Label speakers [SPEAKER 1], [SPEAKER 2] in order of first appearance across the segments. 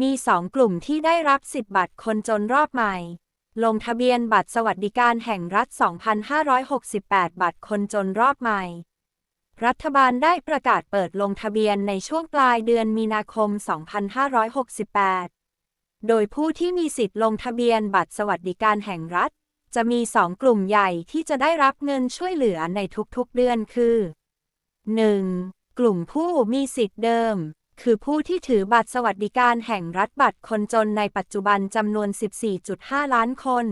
[SPEAKER 1] มี2กลุ่มที่ได้รับสิทธิบัตรคนจนรอบใหม่ ลงทะเบียนบัตรสวัสดิการแห่งรัฐ 2568 บัตรคนจนรอบใหม่ รัฐบาลได้ประกาศเปิดลงทะเบียนในช่วงปลายเดือนมีนาคม 2568 โดยผู้ที่มีสิทธิ์ลงทะเบียนบัตรสวัสดิการแห่งรัฐ จะมี2กลุ่มใหญ่ที่จะได้รับเงินช่วยเหลือในทุกๆเดือนคือ 1. กลุ่มผู้มีสิทธิ์เดิม คือผู้ที่ถือบัตรสวัสดิการแห่งรัฐบัตรคนจนในปัจจุบันจำนวน 14.5 ล้านคน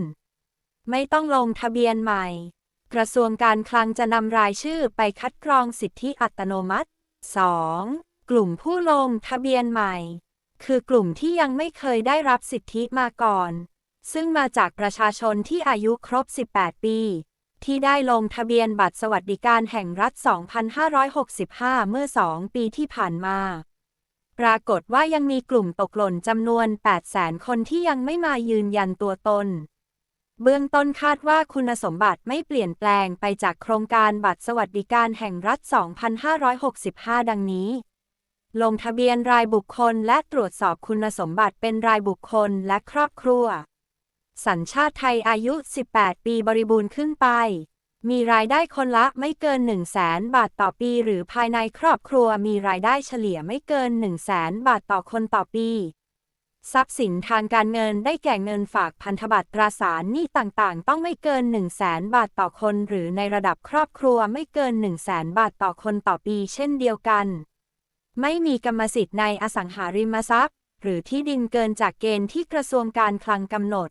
[SPEAKER 1] ไม่ต้องลงทะเบียนใหม่ กระทรวงการคลังจะนำรายชื่อไปคัดกรองสิทธิอัตโนมัติ 2. กลุ่มผู้ลงทะเบียนใหม่ คือกลุ่มที่ยังไม่เคยได้รับสิทธิมาก่อน ซึ่งมาจากประชาชนที่อายุครบ 18 ปีที่ได้ลงทะเบียนบัตรสวัสดิการแห่งรัฐ 2565 เมื่อ 2 ปีที่ผ่านมา ปรากฏว่ายังมีกลุ่มตกหล่นจำนวน 800,000 คนที่ยังไม่มายืนยันตัวตน เบื้องต้นคาดว่าคุณสมบัติไม่เปลี่ยนแปลงไปจากโครงการบัตรสวัสดิการแห่งรัฐ 2565 ดังนี้ ลงทะเบียนรายบุคคลและตรวจสอบคุณสมบัติเป็นรายบุคคลและครอบครัว สัญชาติไทยอายุ 18 ปีบริบูรณ์ขึ้นไป มีรายได้คนละไม่เกิน 1 0 0 0 0แสนบาทต่อปี หรือภายในครอบครัวมีรายได้เฉลี่ยไม่เกิน 1 0 0 0 0แสนบาทต่อคนต่อปี ทรัพย์สินทางการเงินได้แก่เงินฝากพันธบัตรตราสารหนี้ต่างๆ ต้องไม่เกิน 1 0 0 0 0แสนบาทต่อคน หรือในระดับครอบครัวไม่เกิน 1 0 0 0 0แสนบาทต่อคนต่อปี เช่นเดียวกัน ไม่มีกรรมสิทธิ์ในอสังหาริมทรัพย์ หรือที่ดินเกินจากเกณฑ์ที่กระทรวงการคลังกำหนด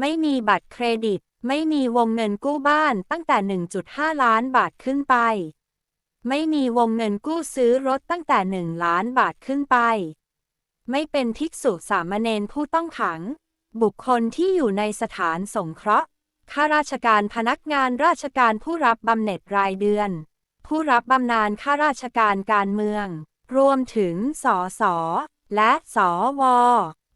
[SPEAKER 1] ไม่มีบัตรเครดิต ไม่มีวงเงินกู้บ้านตั้งแต่ 1.5 ล้านบาทขึ้นไป ไม่มีวงเงินกู้ซื้อรถตั้งแต่ 1 ล้านบาทขึ้นไป ไม่เป็นภิกษุสามเณรผู้ต้องขัง บุคคลที่อยู่ในสถานสงเคราะห์ ข้าราชการพนักงานราชการผู้รับบำเหน็จรายเดือน ผู้รับบำนาญข้าราชการการเมือง รวมถึงสสและสว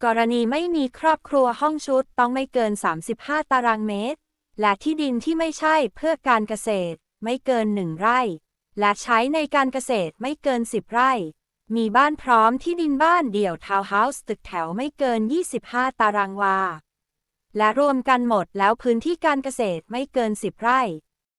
[SPEAKER 1] กรณีไม่มีครอบครัวห้องชุดต้องไม่เกิน 35 ตารางเมตร และที่ดินที่ไม่ใช่เพื่อการเกษตร ไม่เกิน1ไร่ และใช้ในการเกษตรไม่เกิน 10 ไร่ มีบ้านพร้อมที่ดินบ้านเดี่ยวทาวน์เฮาส์ตึกแถวไม่เกิน 25 ตารางวา และรวมกันหมดแล้วพื้นที่การเกษตรไม่เกิน 10 ไร่